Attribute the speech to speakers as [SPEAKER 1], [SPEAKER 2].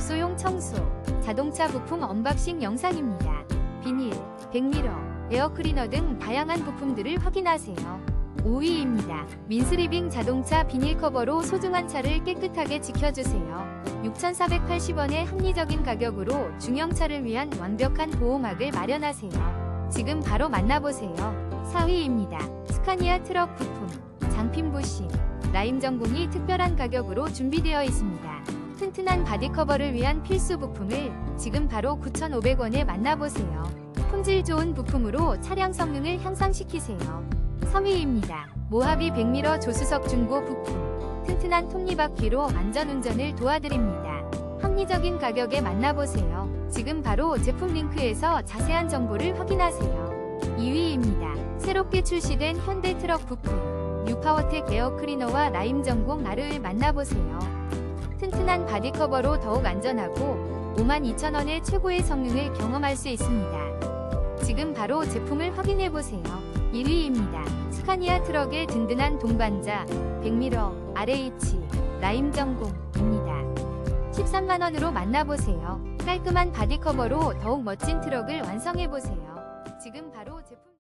[SPEAKER 1] 업소용 청소, 자동차 부품 언박싱 영상입니다. 비닐, 백미러, 에어클리너 등 다양한 부품들을 확인하세요. 5위입니다. 민스리빙 자동차 비닐 커버로 소중한 차를 깨끗하게 지켜주세요. 6,480원의 합리적인 가격으로 중형차를 위한 완벽한 보호막을 마련하세요. 지금 바로 만나보세요. 4위입니다. 스카니아 트럭 부품, 장핀 부시, 라임 전공이 특별한 가격으로 준비되어 있습니다. 튼튼한 바디 커버를 위한 필수 부품을 지금 바로 9,500원에 만나보세요. 품질 좋은 부품으로 차량 성능을 향상시키세요. 3위입니다. 모하비 백미러 조수석 중고 부품. 튼튼한 톱니바퀴로 안전운전을 도와드립니다. 합리적인 가격에 만나보세요. 지금 바로 제품 링크에서 자세한 정보를 확인하세요. 2위입니다. 새롭게 출시된 현대 트럭 부품. 뉴파워텍 에어클리너와 라임 전공 아르을 만나보세요. 튼튼한 바디 커버로 더욱 안전하고 52,000원의 최고의 성능을 경험할 수 있습니다. 지금 바로 제품을 확인해보세요. 1위입니다. 스카니아 트럭의 든든한 동반자, 백미러, RH, 라임 전공입니다. 13만원으로 만나보세요. 깔끔한 바디 커버로 더욱 멋진 트럭을 완성해보세요. 지금 바로 제품